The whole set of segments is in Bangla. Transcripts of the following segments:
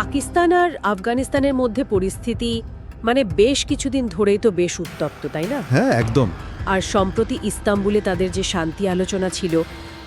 পাকিস্তান আর আফগানিস্তানের মধ্যে পরিস্থিতি মানে বেশ কিছুদিন ধরেই তো বেশ উত্তপ্ত তাই না? হ্যাঁ একদম। আর সম্প্রতি ইস্তাম্বুলে তাদের যে শান্তি আলোচনা ছিল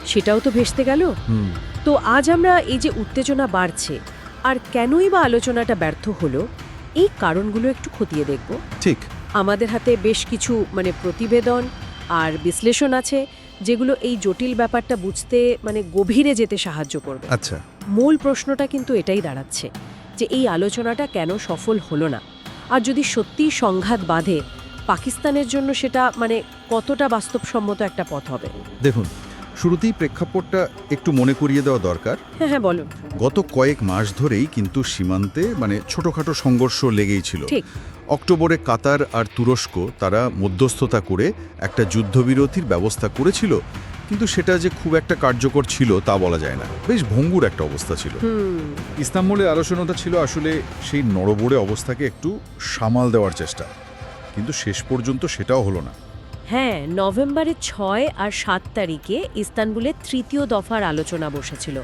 সেটাও তো ভেস্তে গেল? হুম। তো আজ আমরা এই যে উত্তেজনা বাড়ছে আর কেনই বা আলোচনাটা ব্যর্থ হলো এই কারণগুলো একটু খতিয়ে দেখব। ঠিক। আমাদের হাতে বেশ কিছু মানে প্রতিবেদন আর বিশ্লেষণ আছে যেগুলো এই জটিল ব্যাপারটা বুঝতে মানে গভীরে যেতে সাহায্য করবে। আচ্ছা। মূল প্রশ্নটা কিন্তু এটাই দাঁড়াচ্ছে যে এই আলোচনাটা কেন সফল হলো না। আর যদি সত্যিই সংঘাত বাঁধে পাকিস্তানের জন্য সেটা মানে কতটা বাস্তবসম্মত একটা পথ হবে? দেখুন শুরুতেই প্রেক্ষাপটটা একটু মনে করিয়ে দেওয়া দরকার। হ্যাঁ হ্যাঁ বলুন। গত কয়েক মাস ধরেই কিন্তু সীমান্তে মানে ছোটখাটো সংঘর্ষ লেগেই ছিল। ঠিক। অক্টোবরে কাতার আর তুরস্ক তারা মধ্যস্থতা করে একটা যুদ্ধবিরতির ব্যবস্থা করেছিল কিন্তু সেটা যে খুব একটা কার্যকর ছিল তা বলা যায় না। বেশ ভঙ্গুর একটা অবস্থা ছিল। ইস্তাম্বুলের আলোচনাটা ছিল আসলে সেই নড়বড়ে অবস্থাকে একটু সামাল দেওয়ার চেষ্টা কিন্তু শেষ পর্যন্ত সেটাও হলো না। হ্যাঁ নভেম্বরের ছয় আর সাত তারিখে ইস্তানবুলে তৃতীয় দফার আলোচনা বসেছিল।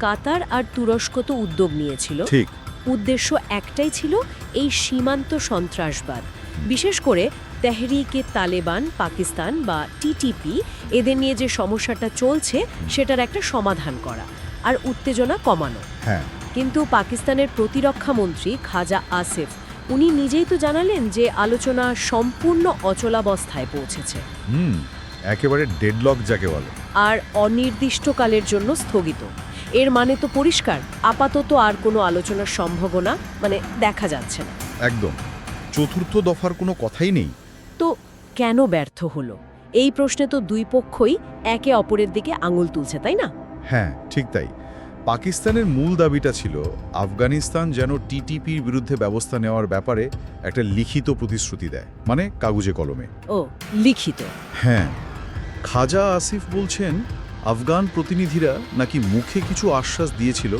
কাতার আর তুরস্ক তো উদ্যোগ নিয়েছিল। ঠিক। উদ্দেশ্য একটাই ছিল এই সীমান্ত সন্ত্রাসবাদ। বিশেষ করে তেহরিকে তালেবান পাকিস্তান বা টিটিপি এদের নিয়ে যে সমস্যাটা চলছে সেটার একটা সমাধান করা আর উত্তেজনা কমানো। হ্যাঁ। কিন্তু পাকিস্তানের প্রতিরক্ষা মন্ত্রী খাজা আসিফ উনি নিজেই তো জানালেন যে আলোচনা সম্পূর্ণ অচলাবস্থায় পৌঁছেছে। হুম একেবারে ডেডলক যাকে বলে। আর অনির্দিষ্টকালের জন্য স্থগিত। এর মানে তো পরিষ্কার। আপাতত আর কোনো আলোচনার সম্ভাবনা মানে দেখা যাচ্ছে না। একদম। চতুর্থ দফার কোনো কথাই নেই। তো কেন ব্যর্থ হলো? এই প্রশ্নে তো দুই পক্ষই একে অপরের দিকে আঙুল তুলছে তাই না? হ্যাঁ ঠিক তাই। পাকিস্তানের মূল দাবিটা ছিল আফগানিস্তান যেন টিটিপির বিরুদ্ধে ব্যবস্থা নেওয়ার ব্যাপারে একটা লিখিত প্রতিশ্রুতি দেয় মানে কাগজে কলমে। ও লিখিত। হ্যাঁ। খাজা আসিফ বলছেন আফগান প্রতিনিধিরা নাকি মুখে কিছু আশ্বাস দিয়েছিল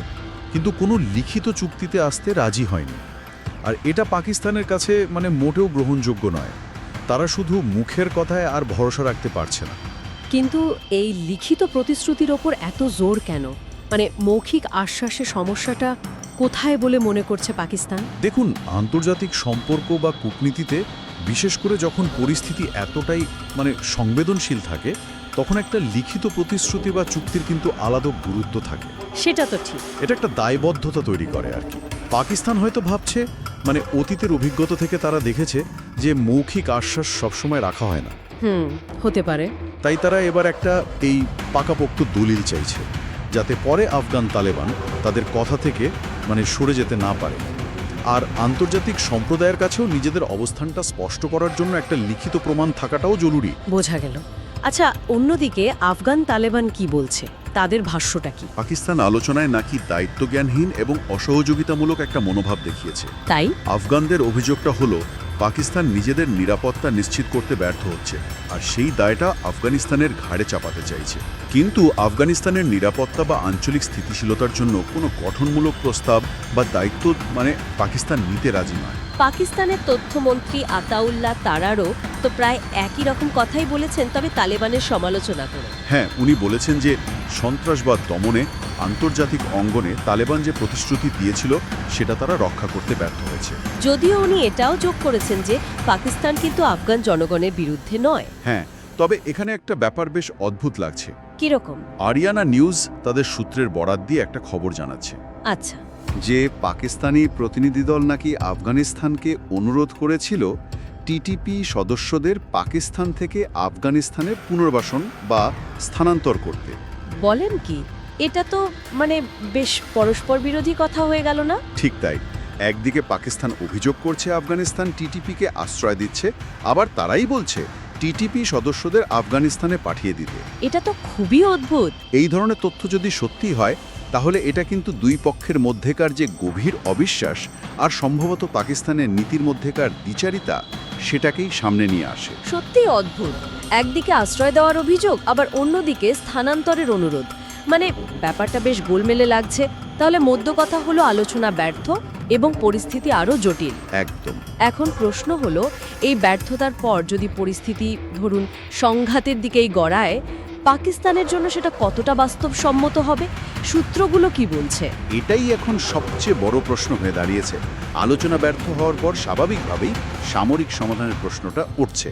কিন্তু কোনো লিখিত চুক্তিতে আসতে রাজি হয়নি। আর এটা পাকিস্তানের কাছে মানে মোটেও গ্রহণযোগ্য নয়। তারা শুধু মুখের কথায় আর ভরসা রাখতে পারছে না। কিন্তু এই লিখিত প্রতিশ্রুতির ওপর এত জোর কেন? মানে মৌখিক আশ্বাসে সমস্যাটা কোথায় বলে মনে করছে পাকিস্তান? দেখুন আন্তর্জাতিক সম্পর্ক বা কূটনীতিতে বিশেষ করে যখন পরিস্থিতি এতটাই মানে সংবেদনশীল থাকে তখন একটা লিখিত প্রতিশ্রুতি বা চুক্তির কিন্তু আলাদা গুরুত্ব থাকে। সেটা তো ঠিক। এটা একটা দায়বদ্ধতা তৈরি করে আর কি। পাকিস্তান হয়তো ভাবছে মানে অতীতের অভিজ্ঞতা থেকে তারা দেখেছে যে মৌখিক আশ্বাস সবসময় রাখা হয় না। হুম হতে পারে। তাই তারা এবার একটা এই পাকাপোক্ত দলিল চাইছে যাতে পরে আফগান তালেবান তাদের কথা থেকে মানে সরে যেতে না পারে। আর আন্তর্জাতিক সম্প্রদায়ের কাছেও নিজেদের অবস্থানটা স্পষ্ট করার জন্য একটা লিখিত প্রমাণ থাকাটাও জরুরি। বোঝা গেল। আচ্ছা অন্যদিকে আফগান তালেবান কি বলছে? তাদের ভাষ্যটা কি? পাকিস্তান আলোচনায় নাকি দায়িত্বজ্ঞানহীন এবং অসহযোগিতামূলক একটা মনোভাব দেখিয়েছে। তাই? আফগানদের অভিযোগটা হলো পাকিস্তান নিজেদের নিরাপত্তা নিশ্চিত করতে ব্যর্থ হচ্ছে আর সেই দায়টা আফগানিস্তানের ঘাড়ে চাপাতে চাইছে। কিন্তু আফগানিস্তানের নিরাপত্তা বা আঞ্চলিক স্থিতিশীলতার জন্য কোনো গঠনমূলক প্রস্তাব বা দায়িত্ব মানে পাকিস্তান নিতে রাজি নয়। পাকিস্তানের তথ্যমন্ত্রী আতাউল্লাহ তারারও তো প্রায় একই রকম কথাই বলেছেন তবে তালেবানের সমালোচনা করে। হ্যাঁ উনি বলেছেন যে সন্ত্রাসবাদ দমনে আন্তর্জাতিক অঙ্গনে তালেবান যে প্রতিশ্রুতি দিয়েছিল সেটা তারা রক্ষা করতে ব্যর্থ হয়েছে। যদিও উনি এটাও যোগ করেছেন যে পাকিস্তান কিন্তু আফগান জনগণের বিরুদ্ধে নয়। হ্যাঁ তবে এখানে একটা ব্যাপার বেশ অদ্ভুত লাগছে। কীরকম? আরিয়ানা নিউজ তাদের সূত্রের বরাত দিয়ে একটা খবর জানাচ্ছে। আচ্ছা। যে পাকিস্তানি প্রতিনিধি দল নাকি আফগানিস্তানকে অনুরোধ করেছিল টিটিপি সদস্যদের পাকিস্তান থেকে আফগানিস্তানে পুনর্বাসন বা স্থানান্তর করতে। বলেন কি এটা তো মানে বেশ পরস্পর বিরোধী কথা হয়ে গেল না? ঠিক তাই। একদিকে পাকিস্তান অভিযোগ করছে আফগানিস্তান টিটিপিকে আশ্রয় দিচ্ছে আবার তারাই বলছে টিটিপি সদস্যদের আফগানিস্তানে পাঠিয়ে দিতে। এটা তো খুবই অদ্ভুত। এই ধরনের তথ্য যদি সত্যি হয় তাহলে এটা কিন্তু দুই পক্ষের মধ্যেকার যে গভীর অবিশ্বাস আর সম্ভবত পাকিস্তানের নীতির মধ্যেকার দ্বিচারিতা সেটাকেই সামনে নিয়ে আসে। সত্যি অদ্ভুত। একদিকে আশ্রয় দেওয়ার অভিযোগ আবার অন্যদিকে স্থানান্তরের অনুরোধ। মানে ব্যাপারটা বেশ গোলমেলে লাগছে। তাহলে মধ্য কথা হলো আলোচনা ব্যর্থ এবং পরিস্থিতি আরও জটিল। একদম। এখন প্রশ্ন হলো এই ব্যর্থতার পর যদি পরিস্থিতি ধরুন সংঘাতের দিকেই গড়ায় পাকিস্তানের জন্য সেটা কতটা বাস্তবসম্মত হবে? সূত্রগুলো কি বলছে? এটাই এখন সবচেয়ে বড় প্রশ্ন হয়ে দাঁড়িয়েছে। আলোচনা ব্যর্থ হওয়ার পর স্বাভাবিকভাবেই সামরিক সমাধানের প্রশ্নটা উঠছে।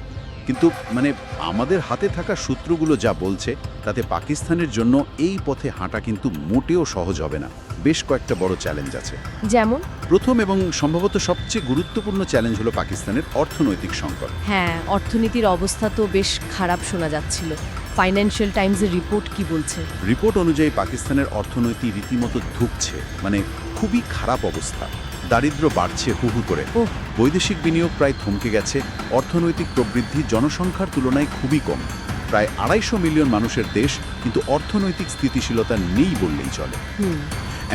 কিন্তু মানে আমাদের হাতে থাকা সূত্রগুলো যা বলছে তাতে পাকিস্তানের জন্য এই পথে হাঁটা কিন্তু মোটেও সহজ হবে না। বেশ কয়েকটা বড় চ্যালেঞ্জ আছে। যেমন? প্রথম এবং সম্ভবত সবচেয়ে গুরুত্বপূর্ণ চ্যালেঞ্জ হলো পাকিস্তানের অর্থনৈতিক সংকট। হ্যাঁ অর্থনীতির অবস্থা তো বেশ খারাপ শোনা যাচ্ছিল। ফাইন্যান্সিয়াল টাইমসের রিপোর্ট কি বলছে? রিপোর্ট অনুযায়ী পাকিস্তানের অর্থনৈতিক রীতিমতো ধুকছে মানে খুবই খারাপ অবস্থা। দারিদ্র্য বাড়ছে হু হু করে। বৈদেশিক বিনিয়োগ প্রায় থমকে গেছে অর্থনৈতিক প্রবৃদ্ধি জনসংখ্যার তুলনায় খুবই কম। প্রায় আড়াইশো মিলিয়ন মানুষের দেশ কিন্তু অর্থনৈতিক স্থিতিশীলতা নেই বললেই চলে।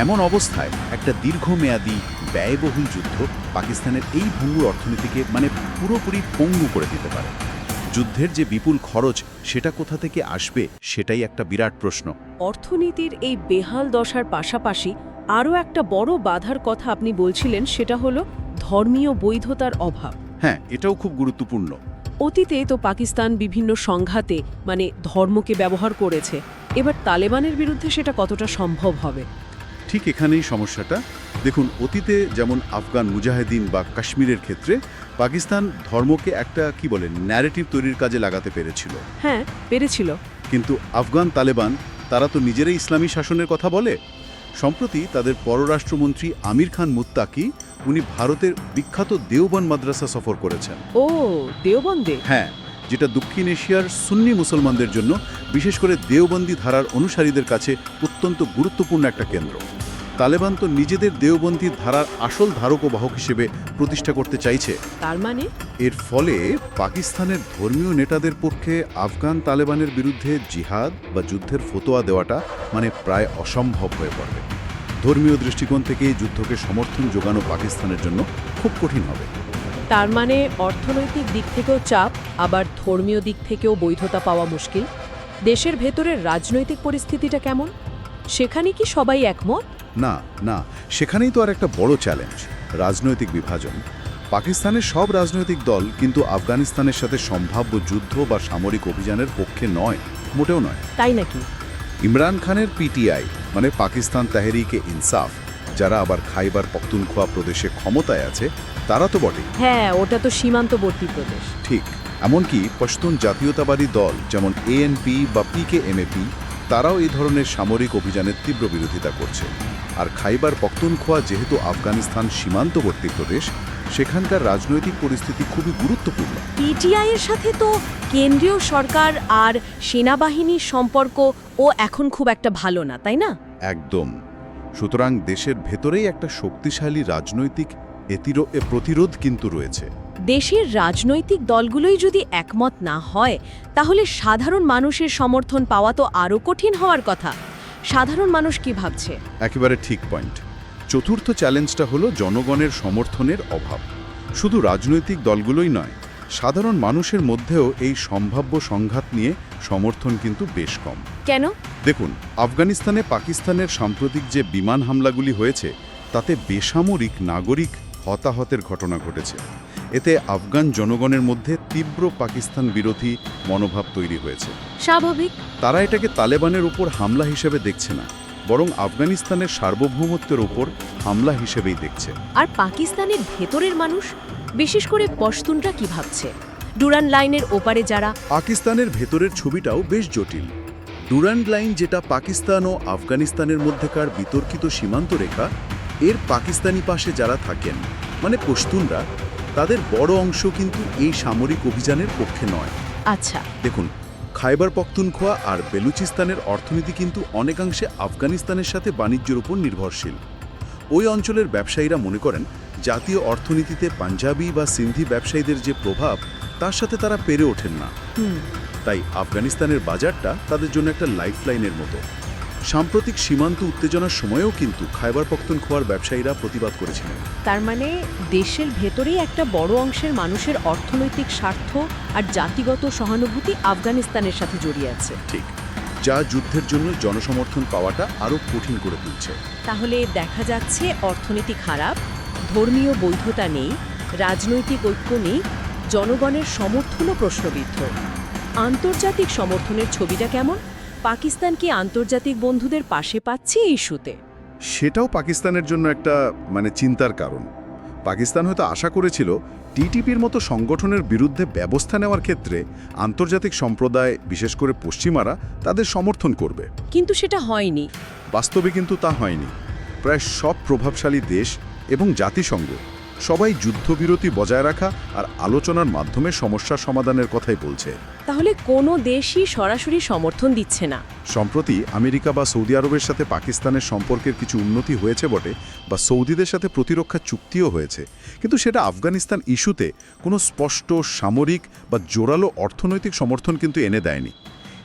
এমন অবস্থায় একটা দীর্ঘমেয়াদী ব্যয়বহুল যুদ্ধ পাকিস্তানের এই ভঙ্গুর অর্থনীতিকে মানে পুরোপুরি পঙ্গু করে দিতে পারে। যুদ্ধের যে বিপুল খরচ সেটা কোথা থেকে আসবে সেটাই একটা বিরাট প্রশ্ন। অর্থনীতির এই বেহাল দশার পাশাপাশি আরও একটা বড় বাধার কথা আপনি বলছিলেন সেটা হলো ধর্মীয় বৈধতার অভাব। হ্যাঁ এটাও খুব গুরুত্বপূর্ণ। অতীতে তো পাকিস্তান বিভিন্ন সংঘাতে মানে ধর্মকে ব্যবহার করেছে। এবার তালেবানের বিরুদ্ধে সেটা কতটা সম্ভব হবে? ঠিক এখানেই সমস্যাটা। দেখুন অতীতে যেমন আফগান মুজাহিদিন বা কাশ্মীরের ক্ষেত্রে পাকিস্তান ধর্মকে একটা কি বলে ন্যারেটিভ তৈরির কাজে লাগাতে পেরেছিল। হ্যাঁ পেরেছিল। কিন্তু আফগান তালেবান তারা তো নিজেরাই ইসলামী শাসনের কথা বলে। সম্প্রতি তাদের পররাষ্ট্রমন্ত্রী আমির খান মুত্তাকি উনি ভারতের বিখ্যাত দেওবন মাদ্রাসা সফর করেছেন। ও দেওবন্দে? হ্যাঁ যেটা দক্ষিণ এশিয়ার সুন্নি মুসলমানদের জন্য বিশেষ করে দেওবন্দি ধারার অনুসারীদের কাছে অত্যন্ত গুরুত্বপূর্ণ একটা কেন্দ্র। তালেবান তো নিজেদের দেওবন্দির ধারার আসল ধারক ও বাহক হিসেবে প্রতিষ্ঠা করতে চাইছে। তার মানে? এর ফলে পাকিস্তানের ধর্মীয় নেতাদের পক্ষে আফগান তালেবানের বিরুদ্ধে জিহাদ বা যুদ্ধের ফতোয়া দেওয়াটা মানে প্রায় অসম্ভব হয়ে পড়বে। ধর্মীয় দৃষ্টিকোণ থেকে যুদ্ধকে সমর্থন যোগানো পাকিস্তানের জন্য খুব কঠিন হবে। তার মানে অর্থনৈতিক দিক থেকেও চাপ আবার ধর্মীয় দিক থেকেও বৈধতা পাওয়া মুশকিল? দেশের ভেতরের রাজনৈতিক পরিস্থিতিটা কেমন? সেখানে কি সবাই একমত? না না সেখানেই তো আর একটা বড় চ্যালেঞ্জ রাজনৈতিক বিভাজন। পাকিস্তানের সব রাজনৈতিক দল কিন্তু আফগানিস্তানের সাথে সম্ভাব্য যুদ্ধ বা সামরিক অভিযানের পক্ষে নয় মোটেও নয়। তাই নাকি? ইমরান খানের পিটিআই মানে পাকিস্তান তেহরিকে ইনসাফ যারা আবার খাইবার পখতুনখোয়া প্রদেশে ক্ষমতায় আছে তারা তো বটে হ্যাঁ ওটা তো সীমান্তবর্তী প্রদেশ। ঠিক এমনকি পশতুন জাতীয়তাবাদী দল যেমন এএনপি বা পিকে এমএপি তারাও এই ধরনের সামরিক অভিযানের তীব্র বিরোধিতা করছে। আর খাইবার পখতুনখোয়া যেহেতু আফগানিস্তান সীমান্তবর্তী প্রদেশ সেখানকার রাজনৈতিক পরিস্থিতি খুবই গুরুত্বপূর্ণ। পিটিআই এর সাথে তো কেন্দ্রীয় সরকার আর সেনাবাহিনীর সম্পর্ক ও এখন খুব একটা ভালো না তাই না? একদম। সুতরাং দেশের ভেতরেই একটা শক্তিশালী রাজনৈতিক এতিরো প্রতিরোধ কিন্তু রয়েছে। দেশের রাজনৈতিক দলগুলোই যদি একমত না হয় তাহলে সাধারণ মানুষের সমর্থন পাওয়া তো আরও কঠিন হওয়ার কথা। সাধারণ মানুষ কি ভাবছে? একেবারে ঠিক পয়েন্ট। চতুর্থ চ্যালেঞ্জটা হলো জনগণের সমর্থনের অভাব। শুধু রাজনৈতিক দলগুলোই নয় সাধারণ মানুষের মধ্যেও এই সম্ভাব্য সংঘাত নিয়ে সমর্থন কিন্তু বেশ কম। কেন? দেখুন আফগানিস্তানে পাকিস্তানের সাম্প্রতিক যে বিমান হামলাগুলি হয়েছে তাতে বেসামরিক নাগরিক হতাহতের ঘটনা ঘটেছে। এতে আফগান জনগণের মধ্যে তীব্র পাকিস্তান বিরোধী মনোভাব তৈরি হয়েছে। স্বাভাবিক। তারা এটাকে তালেবানের উপর হামলা হিসেবে দেখছে না বরং আফগানিস্তানের সার্বভৌমত্বের উপর হামলা হিসেবেই দেখছে। আর পাকিস্তানের ভেতরের মানুষ বিশেষ করে পশতুনরা কি ভাবছে? ডুরান লাইনের ওপারে যারা পাকিস্তানের ভেতরের ছবিটাও বেশ জটিল। ডুরান্ড লাইন যেটা পাকিস্তান ও আফগানিস্তানের মধ্যেকার বিতর্কিত সীমান্ত রেখা এর পাকিস্তানি পাশে যারা থাকেন মানে পশতুনরা তাদের বড় অংশ কিন্তু এই সামরিক অভিযানের পক্ষে নয়। আচ্ছা। দেখুন খাইবার পখতুনখোয়া আর বেলুচিস্তানের অর্থনীতি কিন্তু অনেকাংশে আফগানিস্তানের সাথে বাণিজ্যের উপর নির্ভরশীল। ওই অঞ্চলের ব্যবসায়ীরা মনে করেন জাতীয় অর্থনীতিতে পাঞ্জাবি বা সিন্ধি ব্যবসায়ীদের যে প্রভাব তার সাথে তারা পেরে ওঠেন না। তাই আফগানিস্তানের বাজারটা তাদের জন্য একটা লাইফলাইনের মতো। সাম্প্রতিক সীমান্ত উত্তেজনার সময়েও কিন্তু খাইবার পখতুনখোয়ার ব্যবসায়ীরা প্রতিবাদ করেছিলেন। তার মানে দেশের ভেতরেই একটা বড় অংশের মানুষের অর্থনৈতিক স্বার্থ আর জাতিগত সহানুভূতি আফগানিস্তানের সাথে জড়িয়ে আছে। ঠিক যা যুদ্ধের জন্য জনসমর্থন পাওয়াটা আরও কঠিন করে তুলছে। তাহলে দেখা যাচ্ছে অর্থনীতি খারাপ ধর্মীয় বৈধতা নেই রাজনৈতিক ঐক্য নেই জনগণের সমর্থনও প্রশ্নবিদ্ধ। আন্তর্জাতিক সমর্থনের ছবিটা কেমন? পাকিস্তান কি আন্তর্জাতিক বন্ধুদের পাশে পাচ্ছে এই ইস্যুতে? সেটাও পাকিস্তানের জন্য একটা মানে চিন্তার কারণ। পাকিস্তান হয়তো আশা করেছিল টিটিপির মতো সংগঠনের বিরুদ্ধে ব্যবস্থা নেওয়ার ক্ষেত্রে আন্তর্জাতিক সম্প্রদায় বিশেষ করে পশ্চিমারা তাদের সমর্থন করবে। কিন্তু সেটা হয়নি। বাস্তবে কিন্তু তা হয়নি। প্রায় সব প্রভাবশালী দেশ এবং জাতিসংঘ সবাই যুদ্ধবিরতি বজায় রাখা আর আলোচনার মাধ্যমে সমস্যার সমাধানের কথাই বলছে। তাহলে কোনো দেশই সরাসরি সমর্থন দিচ্ছে না। সম্প্রতি আমেরিকা বা সৌদি আরবের সাথে পাকিস্তানের সম্পর্কের কিছু উন্নতি হয়েছে বটে বা সৌদিদের সাথে প্রতিরক্ষা চুক্তিও হয়েছে। কিন্তু সেটা আফগানিস্তান ইস্যুতে কোনো স্পষ্ট সামরিক বা জোরালো অর্থনৈতিক সমর্থন কিন্তু এনে দেয়নি।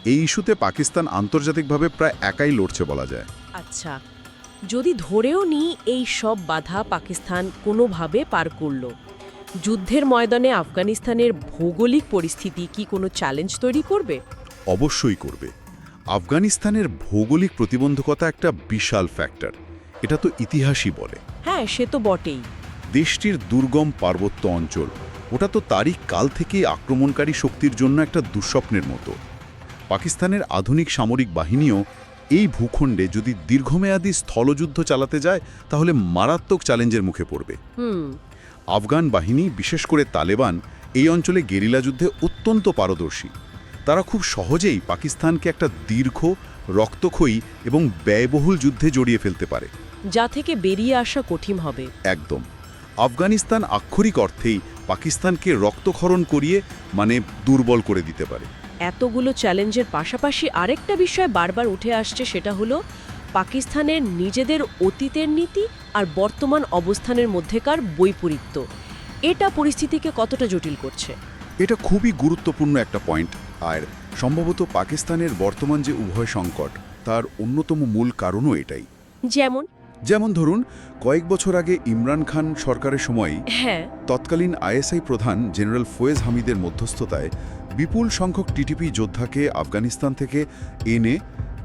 এই ইস্যুতে পাকিস্তান আন্তর্জাতিকভাবে প্রায় একাই লড়ছে বলা যায়। আচ্ছা। যদি ধরেও নিই এই সব বাধা পাকিস্তান কোনোভাবে পার করল। যুদ্ধের ময়দানে আফগানিস্তানের ভৌগোলিক পরিস্থিতি কি কোনো চ্যালেঞ্জ তৈরি করবে? অবশ্যই করবে। আফগানিস্তানের ভৌগোলিক প্রতিবন্ধকতা একটা বিশাল ফ্যাক্টর এটা তো ইতিহাসই বলে। হ্যাঁ সে তো বটেই। দেশটির দুর্গম পার্বত্য অঞ্চল ওটা তো তারই কাল থেকেই আক্রমণকারী শক্তির জন্য একটা দুঃস্বপ্নের মতো। পাকিস্তানের আধুনিক সামরিক বাহিনীও এই ভূখণ্ডে যদি দীর্ঘমেয়াদী স্থলযুদ্ধ চালাতে যায় তাহলে মারাত্মক চ্যালেঞ্জের মুখে পড়বে। হুম। আফগান বাহিনী বিশেষ করে তালেবান এই অঞ্চলে গেরিলা যুদ্ধে অত্যন্ত পারদর্শী। তারা খুব সহজেই পাকিস্তানকে একটা দীর্ঘ রক্তক্ষয়ী এবং ব্যয়বহুল যুদ্ধে জড়িয়ে ফেলতে পারে। যা থেকে বেরিয়ে আসা কঠিন হবে। একদম। আফগানিস্তান আক্ষরিক অর্থেই পাকিস্তানকে রক্তক্ষরণ করিয়ে মানে দুর্বল করে দিতে পারে। এতগুলো চ্যালেঞ্জের পাশাপাশি আরেকটা বিষয় বারবার উঠে আসছে সেটা হলো পাকিস্তানের নিজেদের অতীতের নীতি আর বর্তমান অবস্থানের মধ্যেকার বৈপরীত্য। এটা পরিস্থিতিকে কতটা জটিল করছে? এটা খুবই গুরুত্বপূর্ণ একটা পয়েন্ট। আর সম্ভবত পাকিস্তানের বর্তমান যে উভয় সংকট তার অন্যতম মূল কারণও এটাই। যেমন? যেমন ধরুন কয়েক বছর আগে ইমরান খান সরকারের সময় হ্যাঁ। তৎকালীন আইএসআই প্রধান জেনারেল ফয়েজ হামিদের মধ্যস্থতায় বিপুল সংখ্যক টিটিপি যোদ্ধাকে আফগানিস্তান থেকে এনে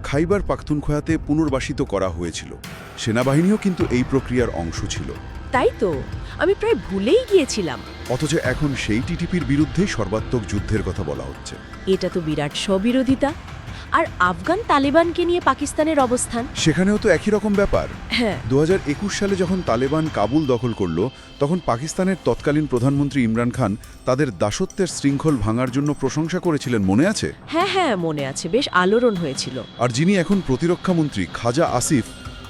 খাইবার পাখতুনখোয়াতে পুনর্বাসিত করা হয়েছিল। সেনাবাহিনীও কিন্তু এই প্রক্রিয়ার অংশ ছিল। তাই তো? আমি প্রায় ভুলেই গিয়েছিলাম। অথচ এখন সেই টিটিপির বিরুদ্ধেই সর্বাত্মক যুদ্ধের কথা বলা হচ্ছে। এটা তো বিরাট স্ববিরোধিতা। আর আফগান তালেবানকে নিয়ে পাকিস্তানের অবস্থান? সেখানেও তো একই রকম ব্যাপার। হ্যাঁ। দু হাজার একুশ সালে যখন তালেবান কাবুল দখল করল তখন পাকিস্তানের তৎকালীন প্রধানমন্ত্রী ইমরান খান তাদের দাসত্বের শৃঙ্খল ভাঙার জন্য প্রশংসা করেছিলেন মনে আছে? হ্যাঁ হ্যাঁ মনে আছে। বেশ আলোড়ন হয়েছিল। আর যিনি এখন প্রতিরক্ষামন্ত্রী খাজা আসিফ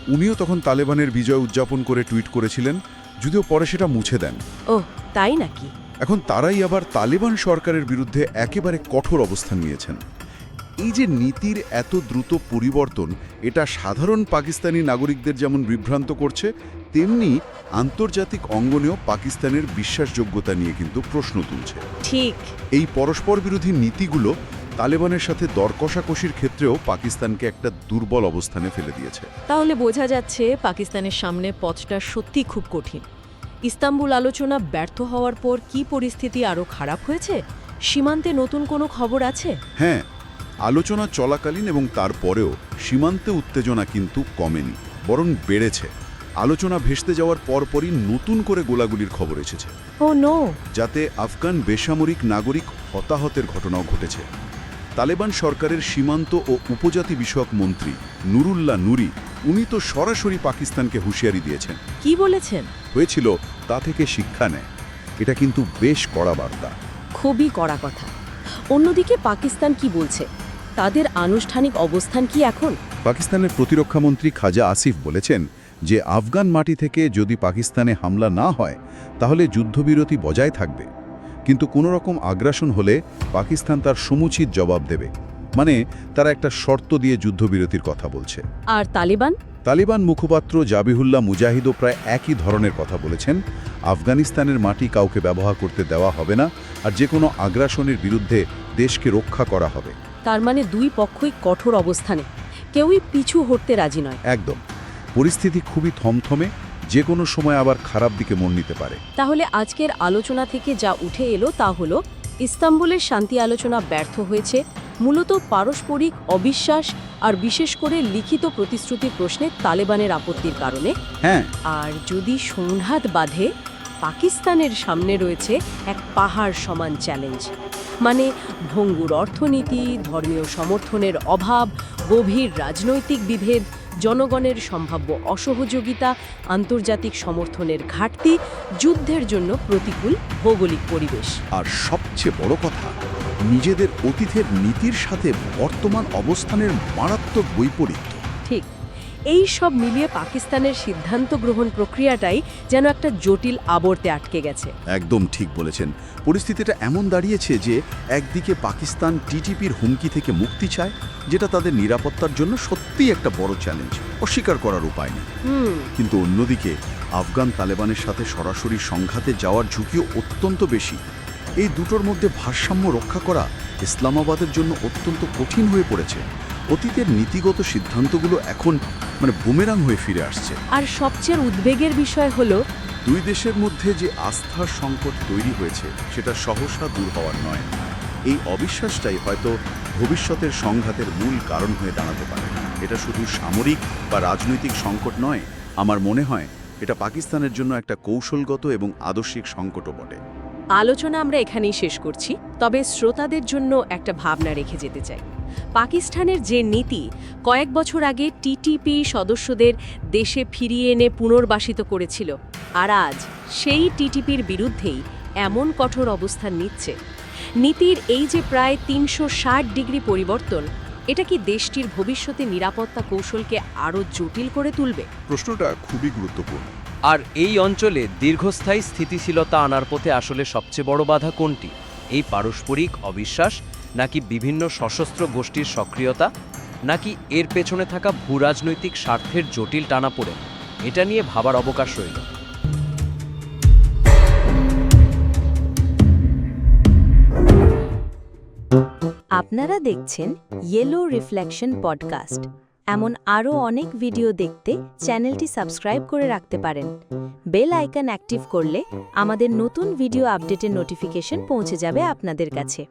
উনিও তখন তালেবানের বিজয় উদযাপন করে টুইট করেছিলেন যদিও পরে সেটা মুছে দেন। ও তাই নাকি? এখন তারাই আবার তালেবান সরকারের বিরুদ্ধে একেবারে কঠোর অবস্থান নিয়েছেন। এই যে নীতির এত দ্রুত পরিবর্তন এটা সাধারণ পাকিস্তানি নাগরিকদের যেমন বিভ্রান্ত করছে তেমনি আন্তর্জাতিক অঙ্গনেও পাকিস্তানের বিশ্বাসযোগ্যতা নিয়ে কিন্তু প্রশ্ন তুলছে। ঠিক। এই পরস্পর বিরোধী নীতিগুলো তালেবানের সাথে দরকষাকষির ক্ষেত্রেও পাকিস্তানকে একটা দুর্বল অবস্থানে ফেলে দিয়েছে। তাহলে বোঝা যাচ্ছে পাকিস্তানের সামনে পথটা সত্যি খুব কঠিন। ইস্তাম্বুল আলোচনা ব্যর্থ হওয়ার পর কি পরিস্থিতি আরও খারাপ হয়েছে? সীমান্তে নতুন কোনো খবর আছে? হ্যাঁ আলোচনা চলাকালীন এবং তারপরেও সীমান্তে উত্তেজনা কিন্তু কমেনি বরং বেড়েছে। আলোচনা ভেস্তে যাওয়ার পরপরই নতুন করে গোলাগুলির খবর এসেছে। যাতে আফগান বেসামরিক নাগরিক হতাহতের ঘটনাও ঘটেছে। তালেবান সরকারের সীমান্ত ও উপজাতি বিষয়ক মন্ত্রী নুরুল্লাহ নুরি উনি তো সরাসরি পাকিস্তানকে হুঁশিয়ারি দিয়েছেন। কি বলেছেন? হয়েছিল তা থেকে শিক্ষা নেয়। এটা কিন্তু বেশ কড়া বার্তা। খুবই কড়া কথা। অন্যদিকে পাকিস্তান কি বলছে? তাদের আনুষ্ঠানিক অবস্থান কি এখন? পাকিস্তানের প্রতিরক্ষামন্ত্রী খাজা আসিফ বলেছেন যে আফগান মাটি থেকে যদি পাকিস্তানে হামলা না হয় তাহলে যুদ্ধবিরতি বজায় থাকবে। কিন্তু কোনো রকম আগ্রাসন হলে পাকিস্তান তার সমুচিত জবাব দেবে। মানে তারা একটা শর্ত দিয়ে যুদ্ধবিরতির কথা বলছে। আর তালিবান? তালিবান মুখপাত্র জাবিহুল্লাহ মুজাহিদও প্রায় একই ধরনের কথা বলেছেন। আফগানিস্তানের মাটি কাউকে ব্যবহার করতে দেওয়া হবে না আর যে কোনো আগ্রাসনের বিরুদ্ধে দেশকে রক্ষা করা হবে। তার মানে দুই পক্ষই কঠোর অবস্থানে। কেউই পিছু হটতে রাজি নয়। একদম। পরিস্থিতি খুবই থমথমে যে কোনো সময় আবার খারাপ দিকে মন নিতে পারে। তাহলে আজকের আলোচনা থেকে যা উঠে এলো তা হলো ইস্তাম্বুলের শান্তি আলোচনা ব্যর্থ হয়েছে মূলত পারস্পরিক অবিশ্বাস আর বিশেষ করে লিখিত প্রতিশ্রুতির প্রশ্নে তালেবানের আপত্তির কারণে। হ্যাঁ। আর যদি সংঘাত বাঁধে পাকিস্তানের সামনে রয়েছে এক পাহাড় সমান চ্যালেঞ্জ। মানে ভঙ্গুর অর্থনীতি ধর্মীয় সমর্থনের অভাব গভীর রাজনৈতিক বিভেদ জনগণের সম্ভাব্য অসহযোগিতা আন্তর্জাতিক সমর্থনের ঘাটতি যুদ্ধের জন্য প্রতিকূল ভৌগোলিক পরিবেশ। আর সবচেয়ে বড় কথা নিজেদের অতীতের নীতির সাথে বর্তমান অবস্থানের মারাত্মক বৈপরীত্য। ঠিক। এই সব মিলিয়ে পাকিস্তানের সিদ্ধান্ত গ্রহণ প্রক্রিয়াটাই যেন একটা জটিল আবর্তে আটকে গেছে। একদম ঠিক বলেছেন। পরিস্থিতিটা এমন দাঁড়িয়েছে যে একদিকে পাকিস্তান টিটিপির হুমকি থেকে মুক্তি চায় যেটা তাদের নিরাপত্তার জন্য সত্যিই একটা বড় চ্যালেঞ্জ অস্বীকার করার উপায় নেই। কিন্তু অন্যদিকে আফগান তালেবানের সাথে সরাসরি সংঘাতে যাওয়ার ঝুঁকিও অত্যন্ত বেশি। এই দুটোর মধ্যে ভারসাম্য রক্ষা করা ইসলামাবাদের জন্য অত্যন্ত কঠিন হয়ে পড়েছে। অতীতের নীতিগত সিদ্ধান্তগুলো এখন মানে বুমেরাং হয়ে ফিরে আসছে। আর সবচেয়ে উদ্বেগের বিষয় হলো দুই দেশের মধ্যে যে আস্থার সংকট তৈরি হয়েছে সেটা সহসা দূর হওয়ার নয়। এই অবিশ্বাসটাই হয়তো ভবিষ্যতের সংঘাতের মূল কারণ হয়ে দাঁড়াতে পারে। এটা শুধু সামরিক বা রাজনৈতিক সংকট নয় আমার মনে হয় এটা পাকিস্তানের জন্য একটা কৌশলগত এবং আদর্শিক সংকটও বটে। আলোচনা আমরা এখানেই শেষ করছি, তবে শ্রোতাদের জন্য একটা ভাবনা রেখে যেতে চাই। পাকিস্তানের যে নীতি, কয়েক বছর আগে টিটিপি সদস্যদের দেশে ফিরিয়ে এনে পুনর্বাসিত করেছিল, আর আজ সেই টিটিপির বিরুদ্ধেই এমন কঠোর অবস্থান নিচ্ছে। নীতির এই যে প্রায় তিনশো ষাট ডিগ্রি পরিবর্তন, এটা কি দেশটির ভবিষ্যতে নিরাপত্তা কৌশলকে আরও জটিল করে তুলবে? প্রশ্নটা খুবই গুরুত্বপূর্ণ। আর এই অঞ্চলে দীর্ঘস্থায়ী স্থিতিশীলতা আনার পথে আসলে সবচেয়ে বড় বাধা কোনটি? এই পারস্পরিক অবিশ্বাস, নাকি বিভিন্ন সশস্ত্র গোষ্ঠীর সক্রিয়তা, নাকি এর পেছনে থাকা ভূরাজনৈতিক স্বার্থের জটিল টানাপোড়েন? এটা নিয়ে ভাবার অবকাশ রইল। আপনারা দেখছেন ইয়েলো রিফ্লেকশন পডকাস্ট এমন আরও অনেক ভিডিও দেখতে চ্যানেলটি সাবস্ক্রাইব করে রাখতে পারেন। বেল আইকন অ্যাক্টিভ করলে আমাদের নতুন ভিডিও আপডেটের নোটিফিকেশন পৌঁছে যাবে আপনাদের কাছে।